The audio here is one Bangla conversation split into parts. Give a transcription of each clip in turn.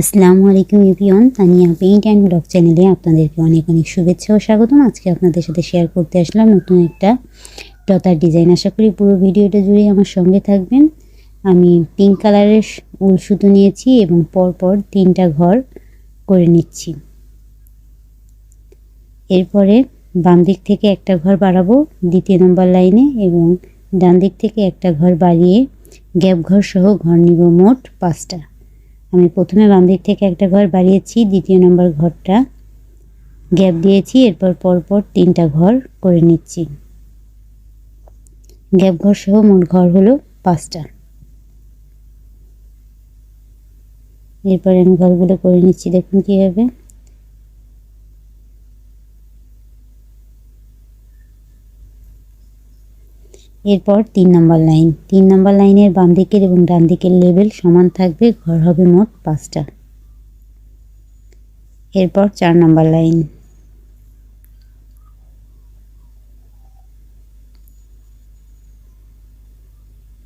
আসসালামু আলাইকুম ইভিয়ন তানিয়া পেইন্ট অ্যান্ড ব্লগ চ্যানেলে আপনাদেরকে অনেক অনেক শুভেচ্ছা ও স্বাগতম। আজকে আপনাদের সাথে শেয়ার করতে আসলাম নতুন একটা লতার ডিজাইন আশা করি পুরো ভিডিওটা জুড়ে আমার সঙ্গে থাকবেন। আমি পিঙ্ক কালারের উল সুতো নিয়েছি এবং পরপর তিনটা ঘর করে নিচ্ছি। এরপরে বাম দিক থেকে একটা ঘর বাড়াবো দ্বিতীয় নম্বর লাইনে এবং ডান দিক থেকে একটা ঘর বাড়িয়ে গ্যাপ ঘর সহ ঘর নিব মোট পাঁচটা। আমি প্রথমে বাম দিক থেকে একটা ঘর বাড়িয়েছি, দ্বিতীয় নম্বর ঘরটা গ্যাপ দিয়েছি, এরপর পরপর তিনটা ঘর করে নিচ্ছি। গ্যাপ ঘর সহ মোট ঘর হলো পাঁচটা। এরপরে আমি ঘরগুলো করে নিচ্ছি, দেখুন কীভাবে। এরপর তিন নম্বর লাইন। তিন নম্বর লাইনের বাম দিকের এবং ডান দিকের লেভেল সমান থাকবে, ঘর হবে মোট পাঁচটা। এরপর চার নম্বর লাইন।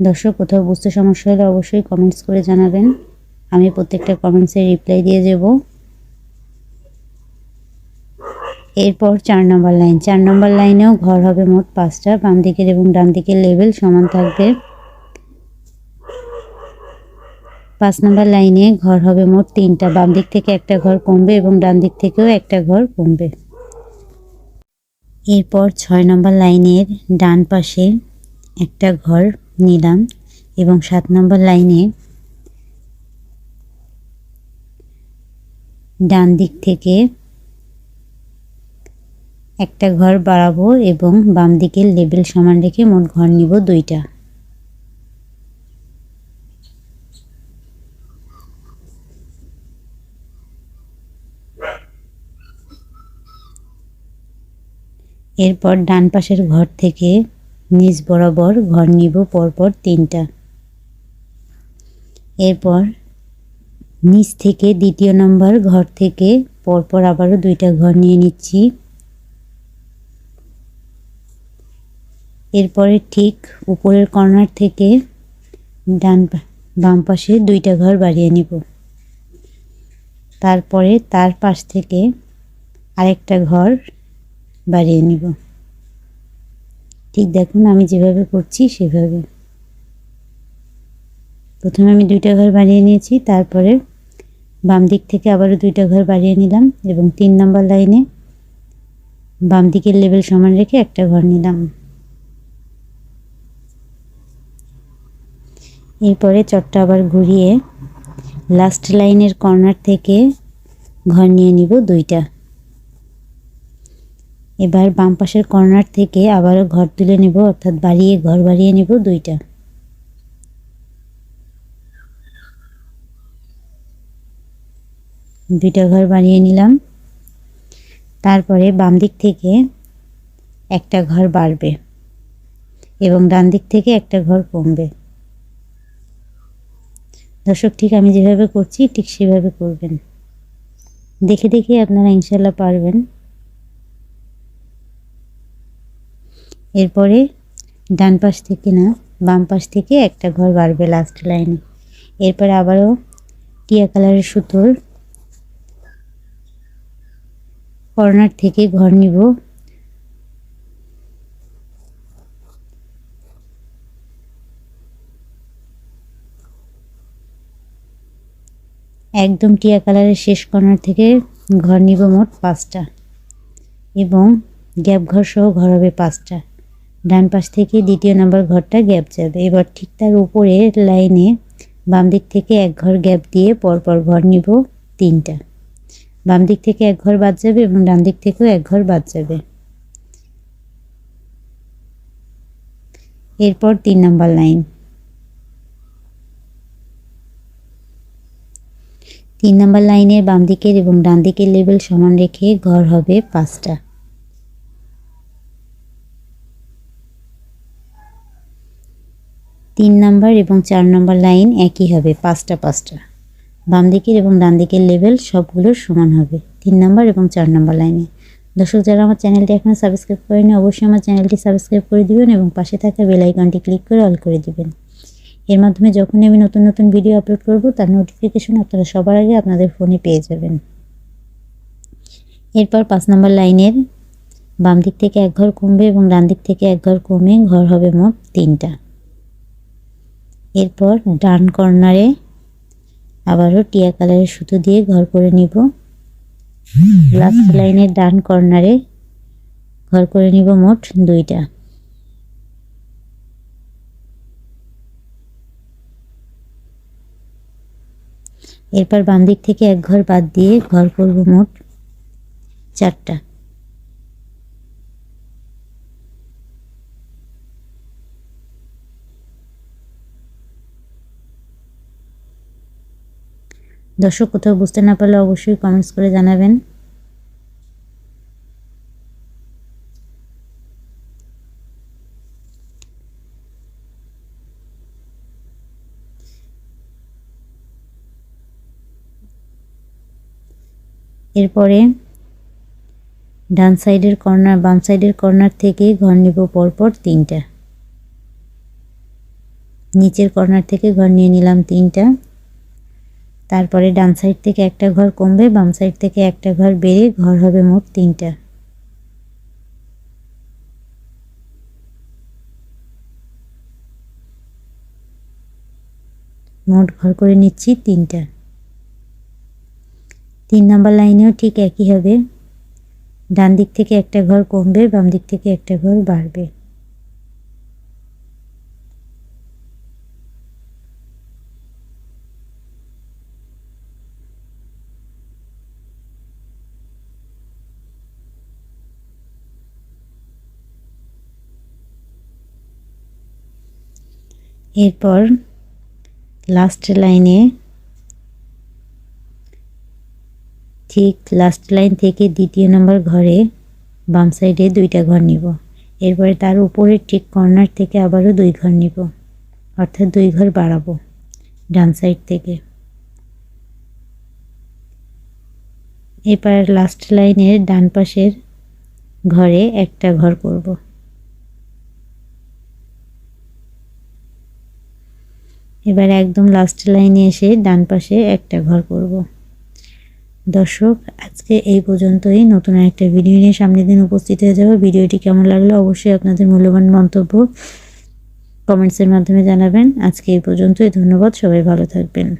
দর্শক, কোথাও বুঝতে সমস্যা হলে অবশ্যই কমেন্টস করে জানাবেন। আমি প্রত্যেকটা কমেন্টসের রিপ্লাই দিয়ে যাব এরপর চার নম্বর লাইন। চার নম্বর লাইনেও ঘর হবে মোট পাঁচটা, বাম দিকের এবং ডান দিকের লেভেল সমান থাকবে। পাঁচ নম্বর লাইনে ঘর হবে মোট তিনটা, বাম দিক থেকে একটা ঘর কমবে এবং ডান দিক থেকেও একটা ঘর কমবে। এরপর ছয় নম্বর লাইনের ডান পাশে একটা ঘর নিলাম এবং সাত নম্বর লাইনে ডান দিক থেকে একটা ঘর বাড়াবো এবং বাম দিকের লেবেল সমান রেখে মোট ঘর নিব দুইটা। এরপর ডান পাশের ঘর থেকে নিচ বরাবর ঘর নিব পরপর তিনটা। এরপর নিচ থেকে দ্বিতীয় নম্বর ঘর থেকে পরপর আবারও দুইটা ঘর নিয়ে নিচ্ছি। এরপরে ঠিক উপরের কর্নার থেকে ডান বাম পাশে দুইটা ঘর বাড়িয়ে নিব। তারপরে তার পাশ থেকে আরেকটা ঘর বাড়িয়ে নিব। ঠিক দেখুন, আমি যেভাবে করছি সেভাবে। প্রথমে আমি দুইটা ঘর বাড়িয়ে নিয়েছি, তারপরে বাম দিক থেকে আবারও দুইটা ঘর বাড়িয়ে নিলাম এবং তিন নম্বর লাইনে বাম দিকের লেভেল সমান রেখে একটা ঘর নিলাম। এরপরে চটটা আবার ঘুরিয়ে লাস্ট লাইনের কর্নার থেকে ঘর নিয়ে নিব দুইটা। এবার বাম পাশের কর্নার থেকে আবারও ঘর তুলে নেব, অর্থাৎ বাড়িয়ে ঘর বাড়িয়ে নেব দুইটা। দুইটা ঘর বাড়িয়ে নিলাম। তারপরে বাম দিক থেকে একটা ঘর বাড়বে এবং ডান দিক থেকে একটা ঘর কমবে। দর্শক, ঠিক আমি যেভাবে করছি, ঠিক সেভাবে করবেন। দেখে দেখে আপনারা ইনশাল্লাহ পারবেন। এরপরে ডান পাশ থেকে না, বাম পাশ থেকে একটা ঘর বাড়বে লাস্ট লাইনে এরপরে আবারও টিয়া কালারের সুতোর কর্নার থেকে ঘর নিব। একদম টিয়া কালারের শেষ কর্নার থেকে ঘর নিব মোট পাঁচটা। এবং গ্যাপ ঘর সহ ঘর হবে পাঁচটা। ডান পাশ থেকে দ্বিতীয় নাম্বার ঘরটা গ্যাপ যাবে। এবার ঠিক তার উপরে লাইনে বাম দিক থেকে এক ঘর গ্যাপ দিয়ে পরপর ঘর নিব তিনটা। বাম দিক থেকে এক ঘর বাদ যাবে এবং ডান দিক থেকেও এক ঘর বাদ যাবে। এরপর তিন নাম্বার লাইন। তিন নাম্বার লাইনের বাম দিকের এবং ডান দিকের লেভেল সমান রেখে ঘর হবে পাঁচটা। তিন নাম্বার এবং চার নাম্বার লাইন একই হবে, পাঁচটা পাঁচটা। বাম দিকের এবং ডান দিকের লেভেল সবগুলোর সমান হবে, তিন নাম্বার এবং চার নাম্বার লাইনে। দর্শক, যারা আমার চ্যানেলটি এখনও সাবস্ক্রাইব করেনি অবশ্যই আমার চ্যানেলটি সাবস্ক্রাইব করে দিবেন এবং পাশে থাকা বেল আইকনটি ক্লিক করে অল করে দিবেন। এর মাধ্যমে যখনই আমি নতুন নতুন ভিডিও আপলোড করব, তার নোটিফিকেশন আপনারা সবার আগে আপনাদের ফোনে পেয়ে যাবেন। এরপর পাঁচ নম্বর লাইনের, বাম দিক থেকে এক ঘর কমবে এবং ডান দিক থেকে এক ঘর কমে ঘর হবে মোট তিনটা। এরপর ডান কর্নারে আবারও টিয়া কালারের সুতো দিয়ে ঘর করে নিব। লাস্ট লাইনের ডান কর্নারে ঘর করে নিব মোট দুইটা। এরপর বাম দিক থেকে এক ঘর বাদ দিয়ে ঘর করব মোট চারটা। দর্শক, কোথাও বুঝতে না পারলে অবশ্যই কমেন্টস করে জানাবেন। এরপরে ডান সাইডের কর্নার, বাম সাইডের কর্নার থেকে ঘর নিব পরপর তিনটা। নিচের কর্নার থেকে ঘর নিয়ে নিলাম তিনটা। তারপরে ডান সাইড থেকে একটা ঘর কমবে, বাম সাইড থেকে একটা ঘর বেড়ে ঘর হবে মোট তিনটা। মোট ঘর করে নিচ্ছি তিনটা। তিন নাম্বার লাইনেও ঠিক একই হবে। ডান দিক থেকে একটা ঘর কমবে, বাম দিক থেকে একটা ঘর বাড়বে। এরপর লাস্ট লাইনে ঠিক লাস্ট লাইন থেকে দ্বিতীয় নম্বর ঘরে বাম সাইডে দুইটা ঘর নিব। এরপরে তার উপরে ঠিক কর্নার থেকে আবারও দুই ঘর নিব। অর্থাৎ দুই ঘর বাড়াবো ডান সাইড থেকে। এবার লাস্ট লাইনের ডান পাশের ঘরে একটা ঘর করব। এবার একদম লাস্ট লাইনে এসে ডান পাশে একটা ঘর করব। দর্শক, আজকে এই পর্যন্তই। নতুন একটা ভিডিও নিয়ে সামনের দিন উপস্থিত হয়ে যাব। ভিডিওটি কেমন লাগল অবশ্যই আপনাদের মূল্যবান মন্তব্য কমেন্টসের মাধ্যমে জানাবেন। আজকে এই পর্যন্তই। ধন্যবাদ। সবাই ভালো থাকবেন।